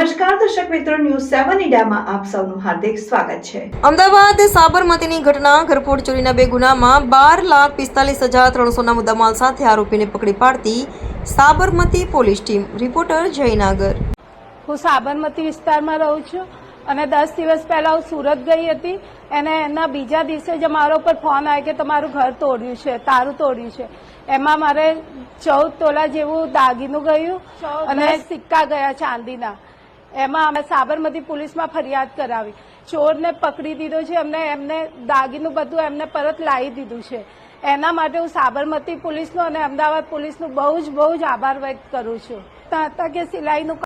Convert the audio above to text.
મિત્રો ન્યૂઝ સેવન ઇન્ડિયામાં આપ સૌનું હાર્દિક સ્વાગત છે. અમદાવાદ સાબરમતીની ઘટના ઘરફોડ ચોરીના બે ગુનામાં બાર લાખ પિસ્તાલીસ હજાર ત્રણસોના મુદ્દામાલ સાથે આરોપીને પકડી પાડતી Sabarmati police team reporter Jaynagar. હું સાબરમતી વિસ્તારમાં રહું છું અને દસ દિવસ પહેલા હું સુરત ગઈ હતી. અને એના બીજા દિવસે જ મારો પર ફોન આવ્યો કે તમારું ઘર તોડ્યું છે તારું તોડ્યું છે. એમાં મારે ચૌદ તોલા જેવું દાગીનું ગયું અને સિક્કા ગયા ચાંદીના. એમાં અમે સાબરમતી પોલીસમાં ફરિયાદ કરાવી. ચોરને પકડી દીધો છે, એમને એમને દાગીનું બધું એમને પરત લાવી દીધું છે. એના માટે હું સાબરમતી પોલીસનો અને અમદાવાદ પોલીસનો બહુ જ બહુ જ આભાર વ્યક્ત કરું છું. ત્યાં હતા કે સિલાઈનું